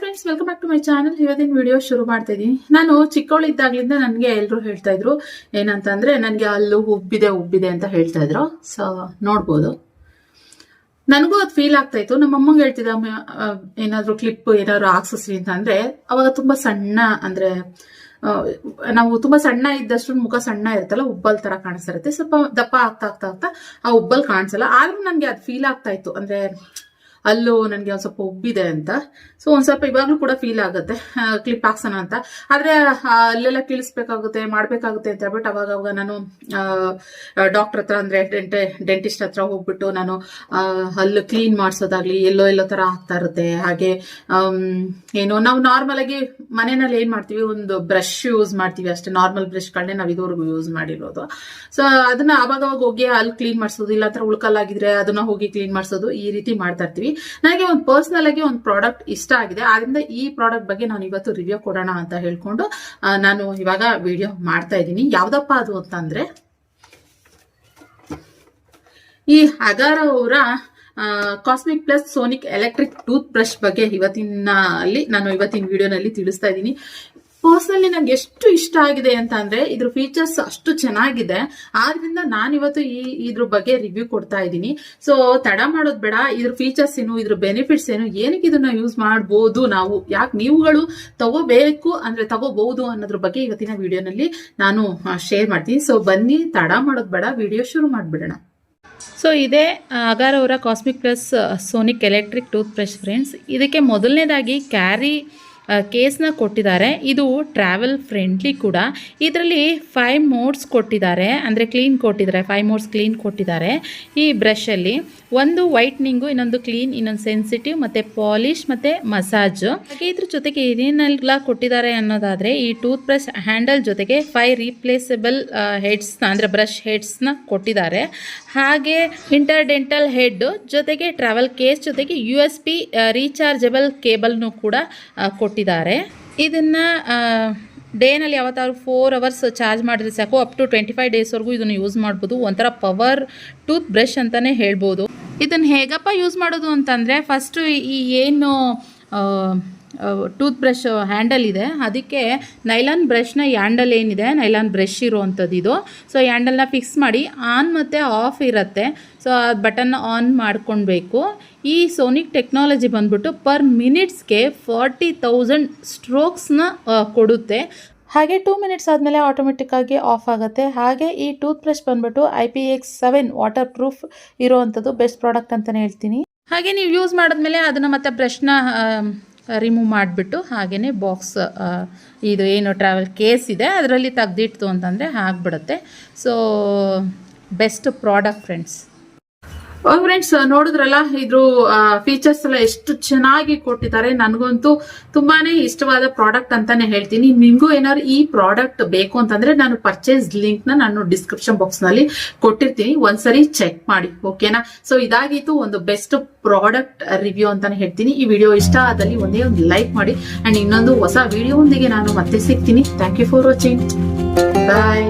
Friends welcome back to my channel ಇವತ್ತಿನ video ಶುರು ಮಾಡ್ತಾ ಇದೀನಿ. ನಾನು ಚಿಕ್ಕವಳಿದ್ದಾಗ್ಲಿಂದ ನನಗೆ ಎಲ್ಲರೂ ಹೇಳ್ತಾ ಇದ್ರು. ಏನಂತಂದ್ರೆ ನನಗೆ ಅಲ್ಲೂ ಉಬ್ಬಿದೆ ಉಬ್ಬಿದೆ ಅಂತ ಹೇಳ್ತಾ ಇದ್ರು. ಸೊ ನೋಡ್ಬೋದು. ನನಗೂ ಅದು ಫೀಲ್ ಆಗ್ತಾ ಇತ್ತು. ನಮ್ಮ ಅಮ್ಮಂಗೆ ಹೇಳ್ತಿದ್ದ ಏನಾದ್ರು ಕ್ಲಿಪ್ ಏನಾದ್ರು ಹಾಕ್ಸಿಸ್ರಿ ಅಂತ. ಅಂದ್ರೆ ಅವಾಗ ತುಂಬಾ ಸಣ್ಣ, ಅಂದ್ರೆ ನಾವು ತುಂಬಾ ಸಣ್ಣ ಇದ್ದಷ್ಟು ಮುಖ ಸಣ್ಣ ಇರುತ್ತಲ್ಲ, ಉಬ್ಬಲ್ ತರ ಕಾಣಿಸ್ತಿರುತ್ತೆ ಸ್ವಲ್ಪ ದಪ್ಪ ಆಗ್ತಾ ಆಗ್ತಾ ಆಗ್ತಾ ಆ ಉಬ್ಬಲ್ ಕಾಣಿಸಲ್ಲ. ಆದ್ರೂ ನನಗೆ ಅದು ಫೀಲ್ ಆಗ್ತಾ ಇತ್ತು. ಅಂದ್ರೆ ಅಲ್ಲೂ ನನಗೆ ಒಂದು ಸ್ವಲ್ಪ ಉಬ್ಬಿದೆ ಅಂತ. ಸೊ ಒಂದು ಸ್ವಲ್ಪ ಇವಾಗಲೂ ಕೂಡ ಫೀಲ್ ಆಗುತ್ತೆ. ಕ್ಲಿಪ್ ಹಾಕ್ಸೋಣ ಅಂತ. ಆದ್ರೆ ಅಲ್ಲೆಲ್ಲ ಕೀಳಿಸ್ಬೇಕಾಗುತ್ತೆ, ಮಾಡಬೇಕಾಗುತ್ತೆ ಅಂತ ಹೇಳ್ಬಿಟ್ಟು ಅವಾಗ ಅವಾಗ ನಾನು ಡಾಕ್ಟರ್ ಹತ್ರ ಅಂದ್ರೆ ಡೆಂಟಿಸ್ಟ್ ಹತ್ರ ಹೋಗ್ಬಿಟ್ಟು ನಾನು ಅಲ್ಲಿ ಹಲ್ಲು ಕ್ಲೀನ್ ಮಾಡಿಸೋದಾಗ್ಲಿ ಎಲ್ಲೋ ಎಲ್ಲೋ ತರ ಆಗ್ತಾ ಇರುತ್ತೆ. ಹಾಗೆ ಏನು ನಾವು ನಾರ್ಮಲ್ ಆಗಿ ಮನೆಯಲ್ಲಿ ಏನು ಮಾಡ್ತೀವಿ? ಒಂದು ಬ್ರಷ್ ಯೂಸ್ ಮಾಡ್ತೀವಿ ಅಷ್ಟೇ. ನಾರ್ಮಲ್ ಬ್ರಷ್ಗಳನ್ನೇ ನಾವು ಇದುವರೆಗೂ ಯೂಸ್ ಮಾಡಿರೋದು. ಸೊ ಅದನ್ನ ಅವಾಗ ಹೋಗಿ ಅಲ್ಲಿ ಕ್ಲೀನ್ ಮಾಡಿಸೋದು ಇಲ್ಲ ಉಳ್ಕಲ್ಲಾಗಿದ್ರೆ ಅದನ್ನ ಹೋಗಿ ಕ್ಲೀನ್ ಮಾಡಿಸೋದು ಈ ರೀತಿ ಮಾಡ್ತಾ ಇರ್ತೀವಿ. ನನಗೆ ಒಂದು ಪರ್ಸನಲ್ ಆಗಿ ಒಂದು ಪ್ರಾಡಕ್ಟ್ ಇಷ್ಟ ಆಗಿದೆ. ಆದ್ರಿಂದ ಈ ಪ್ರಾಡಕ್ಟ್ ಬಗ್ಗೆ ನಾನು ಇವತ್ತು ರಿವ್ಯೂ ಕೊಡೋಣ ಅಂತ ಹೇಳ್ಕೊಂಡು ನಾನು ಇವಾಗ ವಿಡಿಯೋ ಮಾಡ್ತಾ ಇದ್ದೀನಿ. ಯಾವ್ದಪ್ಪ ಅದು ಅಂತಂದ್ರೆ, ಈ ಅಗಾರ ಅವರ cosmic plus sonic electric toothbrush ಬಗ್ಗೆ ಇವತ್ತಿನ ಅಲ್ಲಿ ನಾನು ಇವತ್ತಿನ ವಿಡಿಯೋನಲ್ಲಿ ತಿಳಿಸ್ತಾ ಇದ್ದೀನಿ. ಪರ್ಸನಲಿ ನಂಗೆ ಎಷ್ಟು ಇಷ್ಟ ಆಗಿದೆ ಅಂತ ಅಂದ್ರೆ ಇದ್ರ ಫೀಚರ್ಸ್ ಅಷ್ಟು ಚೆನ್ನಾಗಿದೆ. ಆದ್ರಿಂದ ನಾನಿವತ್ತು ಈ, ಇದ್ರ ಬಗ್ಗೆ ರಿವ್ಯೂ ಕೊಡ್ತಾ ಇದ್ದೀನಿ. ಸೊ ತಡ ಮಾಡೋದು ಬೇಡ. ಇದ್ರ ಫೀಚರ್ಸ್ ಏನು, ಇದ್ರ ಬೆನಿಫಿಟ್ಸ್ ಏನು, ಏನಕ್ಕೆ ಇದನ್ನ ಯೂಸ್ ಮಾಡ್ಬೋದು ನಾವು? ಯಾಕೆ ನೀವುಗಳು ತಗೋಬೇಕು ಅಂದ್ರೆ ತಗೋಬಹುದು ಅನ್ನೋದ್ರ ಬಗ್ಗೆ ಇವತ್ತಿನ ವಿಡಿಯೋನಲ್ಲಿ ನಾನು ಶೇರ್ ಮಾಡ್ತೀನಿ. ಸೊ ಬನ್ನಿ, ತಡ ಮಾಡೋದು ಬೇಡ ವಿಡಿಯೋ ಶುರು ಮಾಡ್ಬಿಡೋಣ. ಸೊ ಇದೇ Agaro cosmic plus sonic electric toothbrush friends ಇದಕ್ಕೆ ಮೊದಲನೇದಾಗಿ ಕ್ಯಾರಿ ಕೇಸ್ನ ಕೊಟ್ಟಿದ್ದಾರೆ. ಇದು ಟ್ರಾವೆಲ್ ಫ್ರೆಂಡ್ಲಿ ಕೂಡ. ಇದರಲ್ಲಿ ಫೈವ್ ಮೋಡ್ಸ್ ಕೊಟ್ಟಿದ್ದಾರೆ. ಅಂದರೆ ಕ್ಲೀನ್ ಕೊಟ್ಟಿದ್ದಾರೆ. ಫೈವ್ ಮೋಡ್ಸ್ ಕ್ಲೀನ್ ಕೊಟ್ಟಿದ್ದಾರೆ ಈ ಬ್ರಷಲ್ಲಿ ಒಂದು ವೈಟ್ನಿಂಗು ಇನ್ನೊಂದು ಕ್ಲೀನ್ ಇನ್ನೊಂದು ಸೆನ್ಸಿಟಿವ್ ಮತ್ತು ಪಾಲಿಶ್ ಮತ್ತು ಮಸಾಜ್ ಹಾಗೆ ಇದ್ರ ಜೊತೆಗೆ ಏನೇನೆಲ್ಲ ಕೊಟ್ಟಿದ್ದಾರೆ ಅನ್ನೋದಾದರೆ ಈ ಟೂತ್ ಬ್ರಷ್ ಹ್ಯಾಂಡಲ್ ಜೊತೆಗೆ ಫೈವ್ ರೀಪ್ಲೇಸಬಲ್ ಹೆಡ್ಸ್ನ ಅಂದರೆ ಬ್ರಷ್ ಹೆಡ್ಸ್ನ ಕೊಟ್ಟಿದ್ದಾರೆ. ಹಾಗೆ ಇಂಟರ್ಡೆಂಟಲ್ ಹೆಡ್ ಜೊತೆಗೆ ಟ್ರಾವೆಲ್ ಕೇಸ್ ಜೊತೆಗೆ ಯು ಎಸ್ ಪಿ ರೀಚಾರ್ಜಬಲ್ ಕೇಬಲ್ನು ಕೂಡ ಆ, ಕೊಟ್ಟಿದ್ದಾರೆ. ಇದನ್ನು ಡೇನಲ್ಲಿ ಯಾವತ್ತಾದ್ರು ಫೋರ್ ಅವರ್ಸ್ ಚಾರ್ಜ್ ಮಾಡಿದ್ರೆ ಸಾಕು ಅಪ್ ಟು ಟ್ವೆಂಟಿ ಫೈವ್ ಡೇಸ್ವರೆಗೂ ಇದನ್ನು ಯೂಸ್ ಮಾಡ್ಬೋದು. ಒಂಥರ ಪವರ್ ಟೂತ್ ಬ್ರಷ್ ಅಂತಲೇ ಹೇಳ್ಬೋದು. ಇದನ್ನು ಹೇಗಪ್ಪ ಯೂಸ್ ಮಾಡೋದು ಅಂತಂದರೆ ಫಸ್ಟು ಈ ಏನು ಟೂತ್ ಬ್ರಷ್ ಹ್ಯಾಂಡಲ್ ಇದೆ. ಅದಕ್ಕೆ ನೈಲಾನ್ ಬ್ರಷ್ನ ಹ್ಯಾಂಡಲ್ ಏನಿದೆ, ನೈಲಾನ್ ಬ್ರಷ್ ಇರುವಂಥದ್ದು ಇದು. ಸೊ ಹ್ಯಾಂಡಲ್ನ ಫಿಕ್ಸ್ ಮಾಡಿ, ಆನ್ ಮತ್ತು ಆಫ್ ಇರುತ್ತೆ. ಸೊ ಆ ಬಟನ್ ಆನ್ ಮಾಡ್ಕೊಳ್ಬೇಕು ಈ ಸೋನಿಕ್ ಟೆಕ್ನಾಲಜಿ ಬಂದ್ಬಿಟ್ಟು ಪರ್ ಮಿನಿಟ್ಸ್ಗೆ ಫಾರ್ಟಿ ತೌಸಂಡ್ ಸ್ಟ್ರೋಕ್ಸ್ನ ಕೊಡುತ್ತೆ. ಹಾಗೆ ಟೂ ಮಿನಿಟ್ಸ್ ಆದಮೇಲೆ ಆಟೋಮೆಟಿಕ್ಕಾಗಿ ಆಫ್ ಆಗುತ್ತೆ. ಹಾಗೆ ಈ ಟೂತ್ ಬ್ರಷ್ ಬಂದ್ಬಿಟ್ಟು I P X seven waterproof ಇರುವಂಥದ್ದು ಬೆಸ್ಟ್ ಪ್ರಾಡಕ್ಟ್ ಅಂತಲೇ ಹೇಳ್ತೀನಿ. ಹಾಗೆ ನೀವು ಯೂಸ್ ಮಾಡಿದ್ಮೇಲೆ ಅದನ್ನು ಮತ್ತೆ ಬ್ರಷ್ನ ರಿಮೂವ್ ಮಾಡಿಬಿಟ್ಟು ಹಾಗೆಯೇ ಬಾಕ್ಸ್ ಇದು ಏನು ಟ್ರಾವೆಲ್ ಕೇಸ್ ಇದೆ, ಅದರಲ್ಲಿ ತೆಗ್ದಿಟ್ಟು ಅಂತಂದರೆ ಆಗಿಬಿಡುತ್ತೆ. So best product friends friends ನೋಡಿದ್ರಲ್ಲ, ಇದ್ರ ಫೀಚರ್ಸ್ ಎಲ್ಲ ಎಷ್ಟು ಚೆನ್ನಾಗಿ ಕೊಟ್ಟಿದ್ದಾರೆ. ನನಗಂತೂ ತುಂಬಾನೇ ಇಷ್ಟವಾದ ಪ್ರಾಡಕ್ಟ್ ಅಂತಾನೆ ಹೇಳ್ತೀನಿ. ನಿಮ್ಗೂ ಏನಾದ್ರು ಈ ಪ್ರಾಡಕ್ಟ್ ಬೇಕು ಅಂತಂದ್ರೆ ನಾನು ಪರ್ಚೇಸ್ ಲಿಂಕ್ನ ನಾನು ಡಿಸ್ಕ್ರಿಪ್ಷನ್ ಬಾಕ್ಸ್ನಲ್ಲಿ ಕೊಟ್ಟಿರ್ತೀನಿ. ಒಂದ್ಸರಿ ಚೆಕ್ ಮಾಡಿ ಓಕೆನಾ ಸೊ ಇದಾಗಿತ್ತು ಒಂದು ಬೆಸ್ಟ್ ಪ್ರಾಡಕ್ಟ್ ರಿವ್ಯೂ ಅಂತಾನೆ ಹೇಳ್ತೀನಿ. ಈ ವಿಡಿಯೋ ಇಷ್ಟ ಆದಲ್ಲಿ ಒಂದೇ ಒಂದು ಲೈಕ್ ಮಾಡಿ ಅಂಡ್ ಇನ್ನೊಂದು ಹೊಸ ವಿಡಿಯೋ ಒಂದಿಗೆ ನಾನು ಮತ್ತೆ ಸಿಗ್ತೀನಿ. Thank you for watching bye